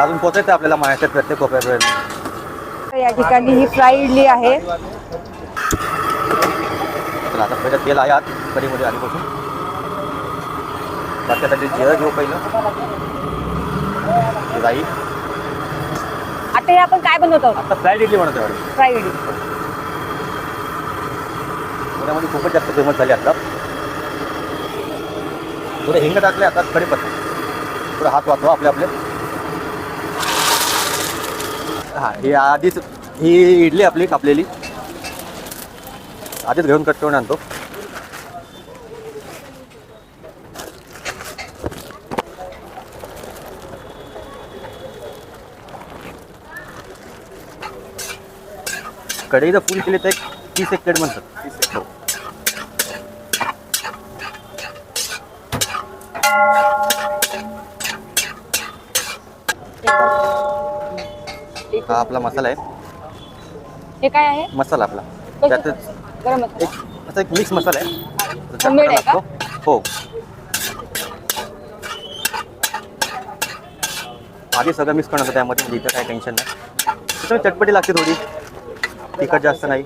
अजून पोचायचं आपल्याला महाराष्ट्रात प्रत्येक कोपऱ्यापर्यंत. या ठिकाणी ही फ्राय इडली आहे. आता पहिलं तेल आहे आत कढीमध्ये आधीपासून बाकी आता ते जिरं घेऊ पहिलं. राई. आता हे आपण काय बनवत आता फ्राईड इडली बनवतो. फ्राय इडली. पुण्यामध्ये खूपच जास्त फेमस झाली आता. थोडे हिंग टाकले आता कडीपत्ता थोडं हात वाचवा आपले आपले. हां ही आधीच ही इडली आपली कापलेली. आधीच घेऊन कट करून आणतो. कढई जर फुल केली तर एक तीस एक प्लेट म्हणतात हो हा आपला मसाला आहे. हे काय आहे? मसाला आपला. गरम मसाला. एक असा एक मिक्स मसाला आहे. तो Homemade आहे टाकावा का? लागतो. हो. आधी सगळं मिक्स करणार होतं त्यामध्ये म्हणजे इथं काही टेन्शन नाही. त्याच्यामुळे चटपटी लागते थोडी. तिखट जास्त नाही.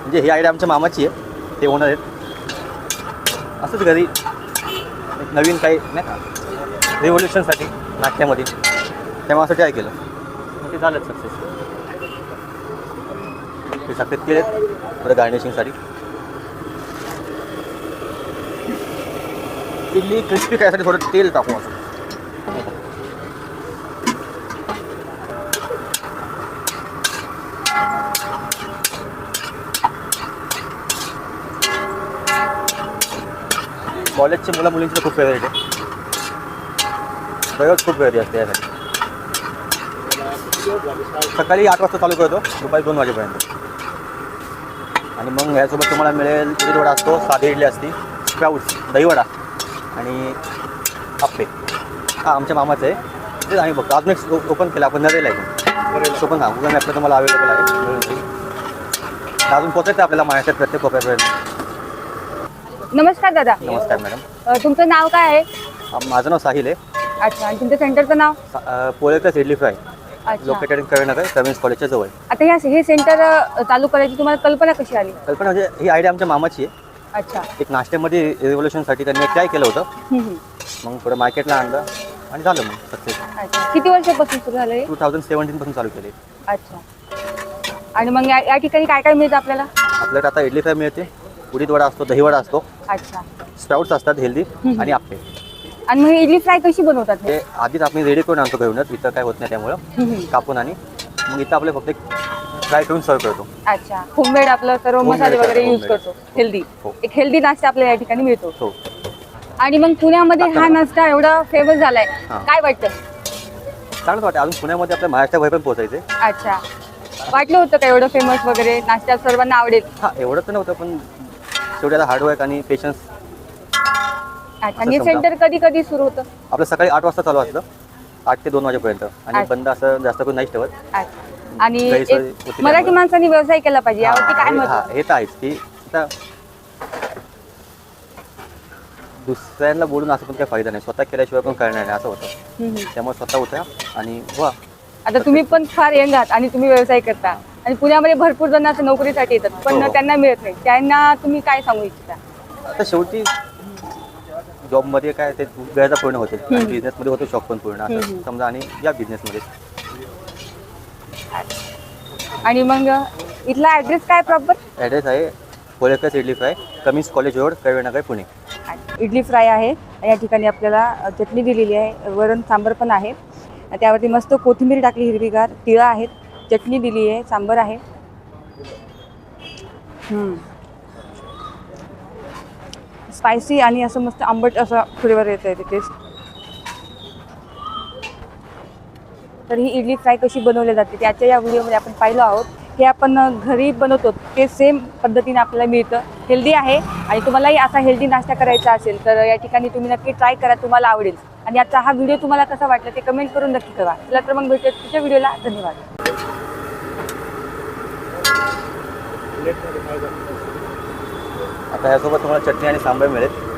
म्हणजे ही आयडिया आमच्या मामाची आहे. ते ओनर आहेत. असंच घरी एक नवीन काही नाही का? रिव्होल्युशनसाठी नाट्यामध्ये. असं ट्राय केलं? ते झालं सक्सेस ते सफेद केले थोडं गार्निशिंगसाठी इडली क्रिस्पी खायसाठी थोडं तेल टाकू असं. कॉलेजचे मुलं मुलींची खूप फेवरेट आहे. प्रयोग खूप गर्दी असते यासाठी. सकाळी आठ वाजता चालू करतो दुपारी दोन वाजेपर्यंत. आणि मग यासोबत तुम्हाला मिळेल इडली वडा असतो साधी इडली असती स्प्राऊट्स दहीवडा आणि आप्पे. हा आमच्या मामाचं आहे. तेच आम्ही बघतो. अजून एक ओपन केलं आपण नरेल आहे. तो पण हा गुगल मॅपला तुम्हाला अवेलेबल आहे. अजून पोचायचं आपल्याला महाराष्ट्रात प्रत्येक कोपऱ्यापर्यंत. नमस्कार दादा. नमस्कार मॅडम तुमचं नाव काय आहे? माझं नाव साहिल आहे. अच्छा आणि तुमच्या सेंटरचं नाव? पोळेकच इडली फ्राय. अच्छा. लोकेटेड करणनगर कविन्स कॉलेजच्या जवळ आता ह्या हे सेंटर अ, चालू करायची तुम्हाला कल्पना कशी आली? कल्पना म्हणजे ही आयडिया आमच्या मामाची आहे. अच्छा. एक नाश्त्यामध्ये रिव्होल्युशनसाठी त्यांनी एक ट्राय केलं होतं. हम्म, हम्म. मग थोडं मार्केटला आणलं आणि झालं मग सक्सेस अच्छा. किती वर्षापासून सुरू झालं हे? टू थाउजंड सेवन्टीनपासून चालू केले अच्छा. आणि मग या या ठिकाणी काय काय मिळतं आपल्याला? आपल्याकडे आता इडली फ्राय मिळते उडीद वडा असतो दहीवडा असतो. अच्छा. स्प्राउट्स असतात हेल्दी. आणि आप्पे आणि मग इडली फ्राय कशी बनवतात हे? ते आधीच आपण रेडी करून आणतो घेऊनच. इथं काय होत नाही त्यामुळं. हम्म. कापून आणि मग इथं आपले फक्त फ्राय करून सर्व करतो. अच्छा. होममेड आपलं सर्व Homemade मसाले वगैरे यूज homemade. करतो. हेल्दी हो. एक हेल्दी नाश्ता आपल्याला या ठिकाणी मिळतो. हो. आणि मग पुण्यामध्ये हा नाश्ता एवढा फेमस झालाय. हा. काय वाटतं? चांगलं वाटतं. अजून पुण्यामध्ये आपल्या महाराष्ट्राबाहेर पण पोहोचायचे. अच्छा. वाटलं होतं का एवढं फेमस वगैरे? नाश्ता सर्वांना आवडेल. हा एवढं तर नव्हतं पण शेवटी आता हार्डवर्क आणि पेशन्स अच्छा आणि सेंटर कधी कधी सुरू होतं? आपलं सकाळी आठ वाजता चालू असतं. आठ ते दोन वाजेपर्यंत. आणि अच्छा. बंद असं जास्त करून नाहीच ठेवत. अच्छा. आणि गैरसोय एक होती मराठी त्यामुळे. माणसांनी व्यवसाय केला पाहिजे यावरती हा, काय हे- मत? हा, हे तर आहेच की आता दुसऱ्यांना बोलून असं पण काही फायदा नाही. स्वतः केल्याशिवाय पण करणार नाही असं होतं. हम्म, हम्म. त्यामुळे स्वतः होत्या आणि वा आता तुम्ही पण फार यंग आहात आणि तुम्ही व्यवसाय करता. आणि पुण्यामध्ये भरपूर जण असं नोकरीसाठी येतात हो, पण हो. त्यांना मिळत नाही. त्यांना तुम्ही काय सांगू इच्छिता? आता शेवटी जॉबमध्ये काय ते गरजा पूर्ण होते. बिझनेसमध्ये होतो शॉक पण पूर्ण. असं. समजा आणि या बिझनेसमध्ये आणि मग इथला ऍड्रेस काय प्रॉपर ॲड्रेस आहे पोलेकस idli fry Cummins college road Karvenagar Pune. Idli fry आहे. या ठिकाणी आपल्याला चटणी दिलेली आहे. वरण सांबर पण आहे. त्यावरती मस्त कोथिंबीर टाकली हिरवीगार तिळं आहेत. चटणी दिली आहे सांबर आहे. स्पायसी आणि असं मस्त आंबट असं फ्लेवर येत आहे तिथेच तर ही इडली फ्राय कशी बनवली जाते त्याच्या या व्हिडिओमध्ये आपण पाहिलं आहोत. हे आपण घरी बनवतो ते सेम पद्धतीने आपल्याला मिळतं. हेल्दी आहे आणि तुम्हालाही असा हेल्दी नाश्ता करायचा असेल तर या ठिकाणी तुम्ही नक्की ट्राय करा तुम्हाला आवडेल. आणि आजचा हा व्हिडिओ तुम्हाला कसा वाटला ते कमेंट करून नक्की करा चला तर मग भेटूया तुझ्या व्हिडिओला. धन्यवाद. आता यासोबत तुम्हाला चटणी आणि सांबार मिळेल.